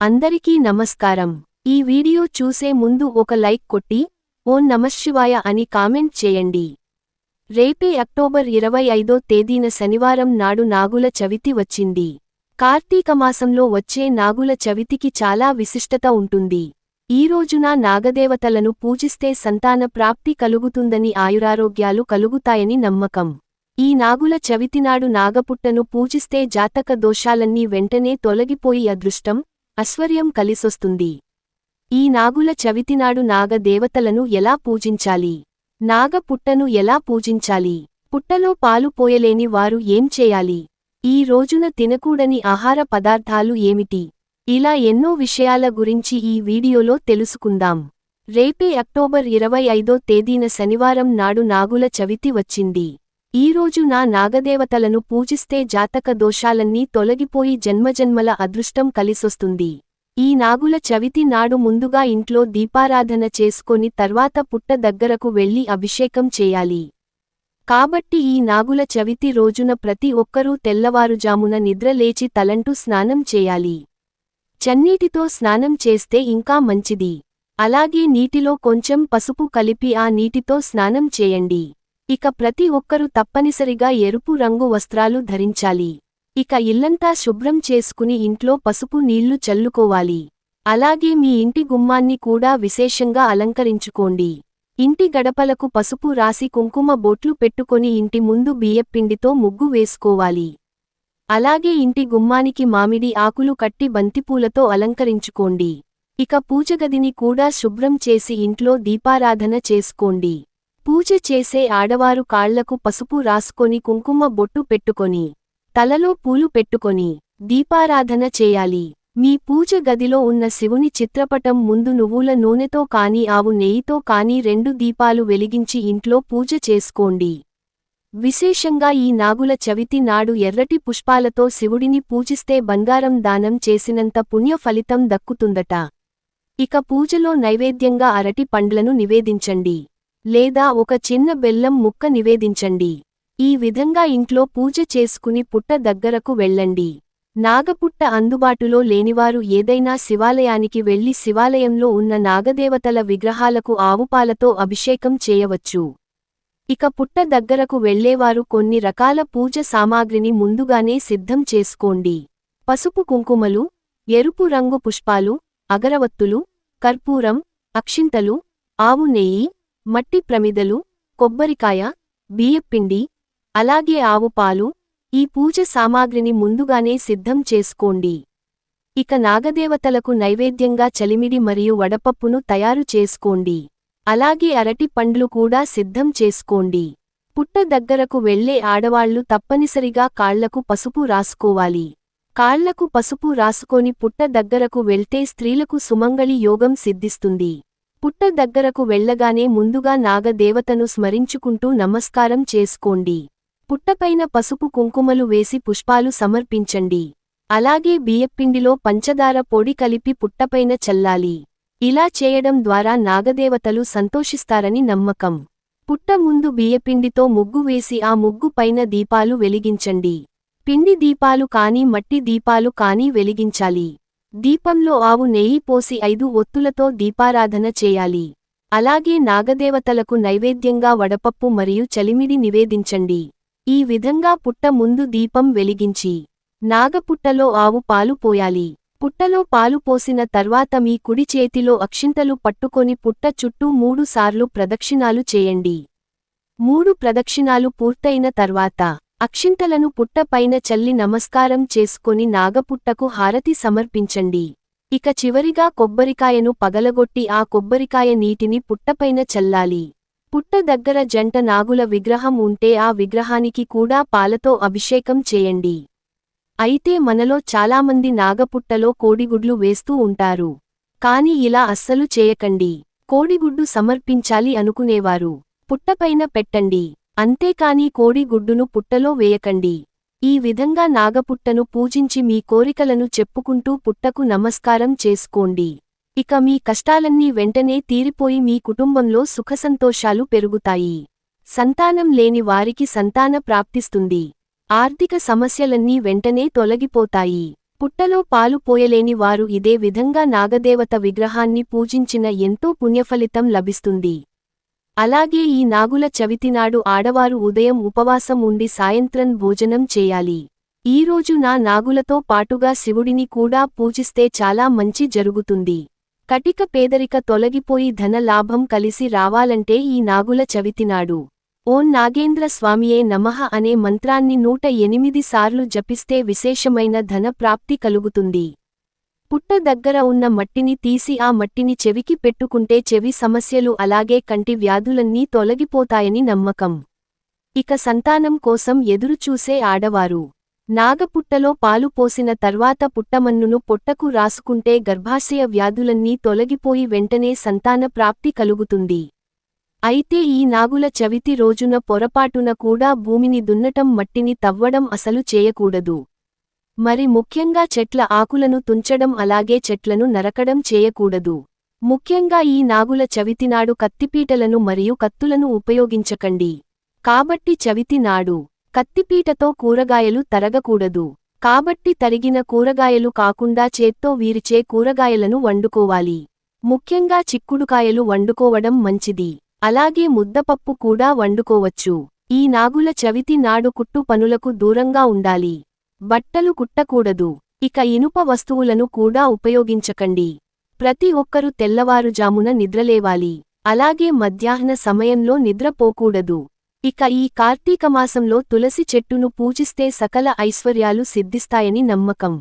అందరికీ నమస్కారం. ఈ వీడియో చూసే ముందు ఒక లైక్ కొట్టి ఓం నమశివాయ అని కామెంట్ చేయండి. రేపే అక్టోబర్ ఇరవై ఐదో తేదీన శనివారం నాడు నాగుల చవితి వచ్చింది. కార్తీక మాసంలో వచ్చే నాగుల చవితికి చాలా విశిష్టత ఉంటుంది. ఈ రోజున నాగదేవతలను పూజిస్తే సంతాన ప్రాప్తి కలుగుతుందని ఆయురారోగ్యాలు కలుగుతాయని నమ్మకం. ఈ నాగుల చవితినాడు నాగపుట్టను పూజిస్తే జాతక దోషాలన్నీ వెంటనే తొలగిపోయి అదృష్టం అశ్వర్యం కలిసొస్తుంది. ఈ నాగుల చవితినాడు నాగ దేవతలను ఎలా పూజించాలి? నాగ పుట్టను ఎలా పూజించాలి? పుట్టలో పాలు పోయలేని వారు ఏం చేయాలి? ఈ రోజున తినకూడని ఆహార పదార్థాలు ఏమిటి? ఇలా ఎన్నో విషయాల గురించి ఈ వీడియోలో తెలుసుకుందాం. రేపే అక్టోబర్ ఇరవై ఐదో తేదీన శనివారం నాడు నాగుల చవితి వచ్చింది. ఈ రోజు నా నాగదేవతలను పూజిస్తే జాతక దోషాలన్నీ తొలగిపోయి జన్మజన్మల అదృష్టం కలిసొస్తుంది. ఈ నాగుల చవితి నాడు ముందుగా ఇంట్లో దీపారాధన చేసుకొని తర్వాత పుట్ట దగ్గరకు వెళ్ళి అభిషేకం చేయాలి. కాబట్టి ఈ నాగుల చవితి రోజున ప్రతి ఒక్కరూ తెల్లవారుజామున నిద్రలేచి తలంటూ స్నానం చేయాలి. చన్నీటితో స్నానం చేస్తే ఇంకా మంచిది. అలాగే నీటిలో కొంచెం పసుపు కలిపి ఆ నీటితో స్నానం చేయండి. ఇక ప్రతి ఒక్కరూ తప్పనిసరిగా ఎరుపు రంగు వస్త్రాలు ధరించాలి. ఇక ఇల్లంతా శుభ్రం చేసుకుని ఇంట్లో పసుపు నీళ్ళు చల్లుకోవాలి. అలాగే మీ ఇంటి గుమ్మాన్ని కూడా విశేషంగా అలంకరించుకోండి. ఇంటి గడపలకు పసుపు రాసి కుంకుమ బొట్లు పెట్టుకొని ఇంటి ముందు బియ్యపిండితో ముగ్గు వేసుకోవాలి. అలాగే ఇంటి గుమ్మానికి మామిడి ఆకులు కట్టి బంతిపూలతో అలంకరించుకోండి. ఇక పూజగదిని కూడా శుభ్రం చేసి ఇంట్లో దీపారాధన చేసుకోండి. పూజ చేసే ఆడవారు కాళ్ళకు పసుపు రాసుకొని కుంకుమ బొట్టు పెట్టుకొని తలలో పూలు పెట్టుకొని దీపారాధన చేయాలి. మీ పూజ గదిలో ఉన్న శివుని చిత్రపటం ముందు నువ్వుల నూనెతో కాని ఆవు నెయ్యితో కాని రెండు దీపాలు వెలిగించి ఇంట్లో పూజ చేసుకోండి. విశేషంగా ఈ నాగుల చవితి నాడు ఎర్రటి పుష్పాలతో శివుడిని పూజిస్తే బంగారం దానం చేసినంత పుణ్య ఫలితం దక్కుతుందట. ఇక పూజలో నైవేద్యంగా అరటి పండ్లను నివేదించండి. లేదా ఒక చిన్న బెల్లం ముక్క నివేదించండి. ఈ విధంగా ఇంట్లో పూజ చేసుకుని పుట్ట దగ్గరకు వెళ్ళండి. నాగపుట్ట అందుబాటులో లేనివారు ఏదైనా శివాలయానికి వెళ్ళి శివాలయంలో ఉన్న నాగదేవతల విగ్రహాలకు ఆవుపాలతో అభిషేకం చేయవచ్చు. ఇక పుట్ట దగ్గరకు వెళ్ళేవారు కొన్ని రకాల పూజ సామాగ్రిని ముందుగానే సిద్ధం చేసుకోండి. పసుపు కుంకుమలు ఎరుపు రంగు పుష్పాలు అగరవత్తులు కర్పూరం అక్షింతలు ఆవు నెయ్యి మట్టి ప్రమిదలు కొబ్బరికాయ బియ్యపిండి అలాగే ఆవుపాలు ఈ పూజ సామాగ్రిని ముందుగానే సిద్ధం చేసుకోండి. ఇక నాగదేవతలకు నైవేద్యంగా చలిమిడి మరియు వడపప్పును తయారు చేసుకోండి. అలాగే అరటి పండ్లు కూడా సిద్ధం చేసుకోండి. పుట్ట దగ్గరకు వెళ్ళే ఆడవాళ్ళు తప్పనిసరిగా కాళ్ళకు పసుపు రాసుకోవాలి. కాళ్ళకు పసుపు రాసుకొని పుట్ట దగ్గరకు వెళ్తే స్త్రీలకు సుమంగళి యోగం సిద్ధిస్తుంది. పుట్ట దగ్గరకు వెళ్ళగానే ముందుగా నాగదేవతను స్మరించుకుంటూ నమస్కారం చేసుకోండి. పుట్టపైన పసుపు కుంకుమలు వేసి పుష్పాలు సమర్పించండి. అలాగే బియ్యపిండిలో పంచదార పొడి కలిపి పుట్టపైన చల్లాలి. ఇలా చేయడం ద్వారా నాగదేవతలు సంతోషిస్తారని నమ్మకం. పుట్ట ముందు బియ్యపిండితో ముగ్గు వేసి ఆ ముగ్గు పైన దీపాలు వెలిగించండి. పిండి దీపాలు కాని మట్టి దీపాలు కాని వెలిగించాలి. దీపంలో ఆవు నెయ్యి పోసి ఐదు ఒత్తులతో దీపారాధన చేయాలి. అలాగే నాగదేవతలకు నైవేద్యంగా వడపప్పు మరియు చలిమిడి నివేదించండి. ఈ విధంగా పుట్ట ముందు దీపం వెలిగించి నాగపుట్టలో ఆవు పాలు పోయాలి. పుట్టలో పాలు పోసిన తర్వాత మీ కుడి చేతిలో అక్షింతలు పట్టుకొని పుట్ట చుట్టూ మూడు సార్లు ప్రదక్షిణాలు చేయండి. మూడు ప్రదక్షిణాలు పూర్తయిన తర్వాత అక్షింతలను పుట్ట పైన చల్లి నమస్కారం చేసుకొని నాగపుట్టకు హారతి సమర్పించండి. ఇక చివరిగా కొబ్బరికాయను పగలగొట్టి ఆ కొబ్బరికాయ నీటిని పుట్టపైన చల్లాలి. పుట్ట దగ్గర జంట నాగుల విగ్రహం ఉంటే ఆ విగ్రహానికి కూడా పాలతో అభిషేకం చేయండి. అయితే మనలో చాలామంది నాగపుట్టలో కోడిగుడ్లు వేస్తూ ఉంటారు. కాని ఇలా అస్సలు చేయకండి. కోడిగుడ్డు సమర్పించాలి అనుకునేవారు. పుట్టపైన పెట్టండి. అంతేకాని కోడిగుడ్డును పుట్టలో వేయకండి. ఈ విధంగా నాగపుట్టను పూజించి మీ కోరికలను చెప్పుకుంటూ పుట్టకు నమస్కారం చేసుకోండి. ఇక మీ కష్టాలన్నీ వెంటనే తీరిపోయి మీ కుటుంబంలో సుఖసంతోషాలు పెరుగుతాయి. సంతానం లేని వారికి సంతాన ప్రాప్తిస్తుంది. ఆర్థిక సమస్యలన్నీ వెంటనే తొలగిపోతాయి. పుట్టలో పాలు పోయలేని వారు ఇదే విధంగా నాగదేవత విగ్రహాన్ని పూజించిన ఎంతో పుణ్యఫలితం లభిస్తుంది. అలాగే ఈ నాగుల చవితినాడు ఆడవారు ఉదయం ఉపవాసం ఉండి సాయంత్రం భోజనం చేయాలి. ఈరోజు నా నాగులతో పాటుగా శివుడిని కూడా పూజిస్తే చాలా మంచి జరుగుతుంది. కటిక పేదరిక తొలగిపోయి ధన లాభం కలిసి రావాలంటే ఈ నాగుల చవితినాడు. ఓం నాగేంద్ర స్వామియే నమః అనే మంత్రాన్ని నూట ఎనిమిది సార్లు జపిస్తే విశేషమైన ధన ప్రాప్తి కలుగుతుంది. పుట్ట దగ్గర ఉన్న మట్టిని తీసి ఆ మట్టిని చెవికి పెట్టుకుంటే చెవి సమస్యలు అలాగే కంటి వ్యాధులన్నీ తొలగిపోతాయని నమ్మకం. ఇక సంతానం కోసం ఎదురుచూసే ఆడవారు. నాగపుట్టలో పాలు పోసిన తర్వాత పుట్టమన్నును పొట్టకు రాసుకుంటే గర్భాశయ వ్యాధులన్నీ తొలగిపోయి వెంటనే సంతాన ప్రాప్తి కలుగుతుంది. అయితే ఈ నాగుల చవితి రోజున పొరపాటున కూడా భూమిని దున్నటం మట్టిని తవ్వడం అసలు చేయకూడదు. మరి ముఖ్యంగా చెట్ల ఆకులను తుంచడం అలాగే చెట్లను నరకడం చేయకూడదు. ముఖ్యంగా ఈ నాగుల చవితినాడు కత్తిపీటలను మరియు కత్తులను ఉపయోగించకండి. కాబట్టి చవితి నాడు కత్తిపీటతో కూరగాయలు తరగకూడదు. కాబట్టి తరిగిన కూరగాయలు కాకుండా చేత్తో వీరిచే కూరగాయలను వండుకోవాలి. ముఖ్యంగా చిక్కుడుకాయలు వండుకోవడం మంచిది. అలాగే ముద్దపప్పు కూడా వండుకోవచ్చు. ఈ నాగుల చవితి నాడు కుట్టు పనులకు దూరంగా ఉండాలి. బట్టలు కుట్టకూడదు. ఇక ఇనుప వస్తువులను కూడా ఉపయోగించకండి. ప్రతి ఒక్కరూ తెల్లవారుజామున నిద్రలేవాలి. అలాగే మధ్యాహ్న సమయంలో నిద్రపోకూడదు. ఇక ఈ కార్తీకమాసంలో తులసి చెట్టును పూజిస్తే సకల ఐశ్వర్యాలు సిద్ధిస్తాయని నమ్మకం.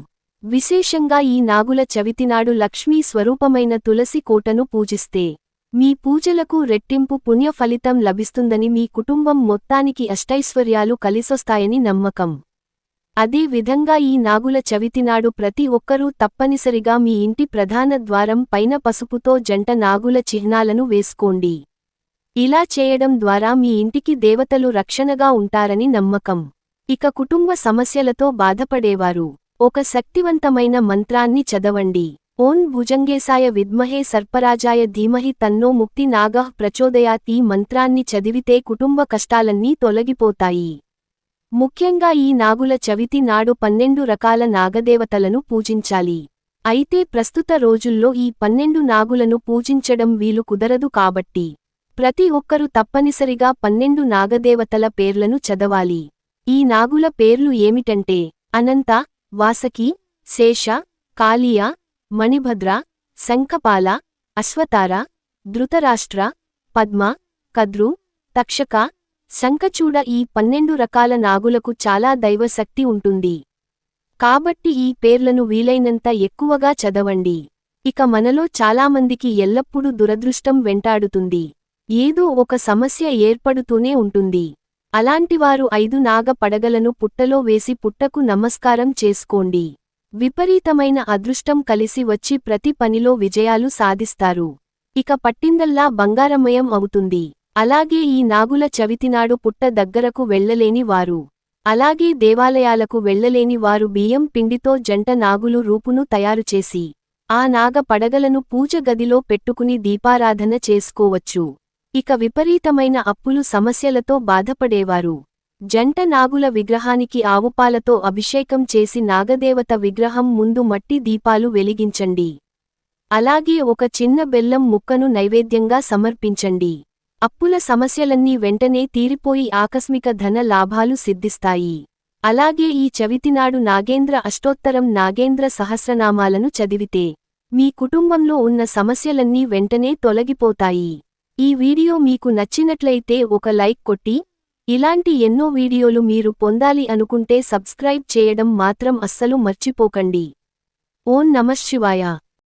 విశేషంగా ఈ నాగుల చవితినాడు లక్ష్మీ స్వరూపమైన తులసి కోటను పూజిస్తే మీ పూజలకు రెట్టింపు పుణ్యఫలితం లభిస్తుందని మీ కుటుంబం మొత్తానికి అష్టైశ్వర్యాలు కలిసొస్తాయని నమ్మకం. అదే విధంగా ఈ నాగుల చవితినాడు ప్రతి ఒక్కరూ తప్పనిసరిగా మీ ఇంటి ప్రధాన ద్వారం పైన పసుపుతో జంట నాగుల చిహ్నాలను వేసుకోండి. ఇలా చేయడం ద్వారా మీ ఇంటికి దేవతలు రక్షణగా ఉంటారని నమ్మకం. ఇక కుటుంబ సమస్యలతో బాధపడేవారు. ఒక శక్తివంతమైన మంత్రాన్ని చదవండి. ఓం భుజంగేశాయ విద్మహే సర్పరాజాయ ధీమహి తన్నో ముక్తి నాగః ప్రచోదయాత్ ఈ మంత్రాన్ని చదివితే కుటుంబ కష్టాలన్నీ తొలగిపోతాయి. ముఖ్యంగా ఈ నాగుల చవితి నాడు పన్నెండు రకాల నాగదేవతలను పూజించాలి. అయితే ప్రస్తుత రోజుల్లో ఈ పన్నెండు నాగులను పూజించడం వీలు కుదరదు కాబట్టి ప్రతి ఒక్కరూ తప్పనిసరిగా పన్నెండు నాగదేవతల పేర్లను చదవాలి. ఈ నాగుల పేర్లు ఏమిటంటే అనంత వాసకి శేష కాళియ మణిభద్ర శంఖపాల అశ్వతార ధృతరాష్ట్ర పద్మ కద్రు తక్షక శంఖచూడ ఈ పన్నెండు రకాల నాగులకు చాలా దైవశక్తి ఉంటుంది. కాబట్టి ఈ పేర్లను వీలైనంత ఎక్కువగా చదవండి. ఇక మనలో చాలామందికి ఎల్లప్పుడూ దురదృష్టం వెంటాడుతుంది. ఏదో ఒక సమస్య ఏర్పడుతూనే ఉంటుంది. అలాంటివారు ఐదు నాగ పడగలను పుట్టలో వేసి పుట్టకు నమస్కారం చేసుకోండి. విపరీతమైన అదృష్టం కలిసి వచ్చి ప్రతి పనిలో విజయాలు సాధిస్తారు. ఇక పట్టిందల్లా బంగారమయం అవుతుంది. అలాగే ఈ నాగుల చవితినాడు పుట్ట దగ్గరకు వెళ్ళలేని వారు. అలాగే దేవాలయాలకు వెళ్ళలేని వారు బియ్యం పిండితో జంట నాగులు రూపును తయారుచేసి ఆ నాగ పడగలను పూజ గదిలో పెట్టుకుని దీపారాధన చేసుకోవచ్చు. ఇక విపరీతమైన అప్పులు సమస్యలతో బాధపడేవారు. జంట నాగుల విగ్రహానికి ఆవుపాలతో అభిషేకం చేసి నాగదేవత విగ్రహం ముందు మట్టి దీపాలు వెలిగించండి. అలాగే ఒక చిన్న బెల్లం ముక్కను నైవేద్యంగా సమర్పించండి. అప్పుల సమస్యలన్నీ వెంటనే తీరిపోయి ఆకస్మిక ధన లాభాలు సిద్ధిస్తాయి. అలాగే ఈ చవితినాడు నాగేంద్ర అష్టోత్తరం నాగేంద్ర సహస్రనామాలను చదివితే మీ కుటుంబంలో ఉన్న సమస్యలన్నీ వెంటనే తొలగిపోతాయి. ఈ వీడియో మీకు నచ్చినట్లయితే ఒక లైక్ కొట్టి ఇలాంటి ఎన్నో వీడియోలు మీరు పొందాలి అనుకుంటే సబ్స్క్రైబ్ చేయడం మాత్రం అస్సలు మర్చిపోకండి. ఓం నమఃశివాయ